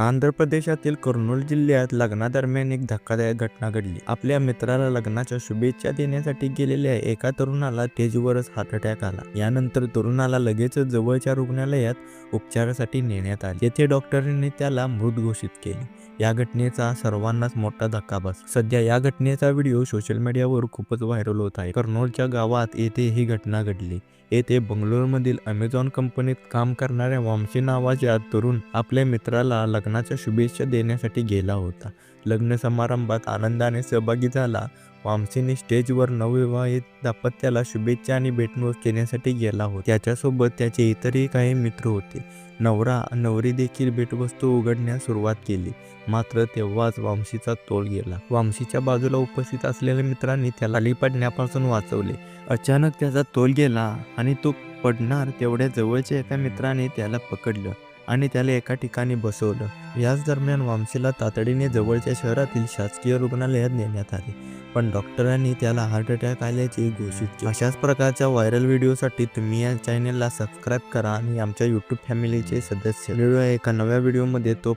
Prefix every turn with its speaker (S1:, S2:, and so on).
S1: आंध्र प्रदेशातील कर्नूल जिल्ह्यात लग्नादरम्यान एक धक्कादायक घटना घडली. आपल्या मित्राला लग्नाच्या शुभेच्छा देण्यासाठी गेलेल्या एका तरुणाला तेजवरच हार्ट अटॅक आला. यानंतर तरुणाला लगेच जवळच्या रुग्णालयात उपचारासाठी नेण्यात आले. येथे डॉक्टरांनी त्याला मृत घोषित केले. या घटनेचा सर्वांनाच मोठा धक्का बस सध्या या घटनेचा व्हिडिओ सोशल मीडियावर खूपच व्हायरल होत आहे. कर्नूलच्या गावात येथे ही घटना घडली. येथे बंगलोरमधील अमेझॉन कंपनीत काम करणाऱ्या वामशी नावाच्या तरुण आपल्या मित्राला लग्न लग्नाच्या शुभेच्छा देण्यासाठी गेला होता. लग्न समारंभात आनंदाने सहभागी झाला. वामसीने स्टेजवर नवविवाहित दाम्पत्याला शुभेच्छा आणि भेटणूक देण्यासाठी गेला होता. त्याच्यासोबत त्याचे इतरही काही मित्र होते. नवरा नवरी देखील भेटवस्तू उघडण्यास सुरुवात केली. मात्र तेव्हाच वामशीचा तोल गेला. वामशीच्या बाजूला उपस्थित असलेल्या मित्रांनी त्याला खाली पडण्यापासून वाचवले. अचानक त्याचा तोल गेला आणि तो पडणार तेवढ्या जवळच्या एका मित्राने त्याला पकडलं. आणि त्याला एका ठिकाणी बसवलं. याच दरम्यान वामसेला तातडीने जवळच्या शहरातील शासकीय रुग्णालयात नेण्यात आले. पण डॉक्टरांनी त्याला हार्ट अटॅक आल्याचे घोषित अशाच प्रकारच्या व्हायरल व्हिडिओसाठी तुम्ही या चॅनेलला सबस्क्राईब करा आणि आमच्या यूट्यूब फॅमिलीचे सदस्य. मिळूया एका नव्या व्हिडिओमध्ये तो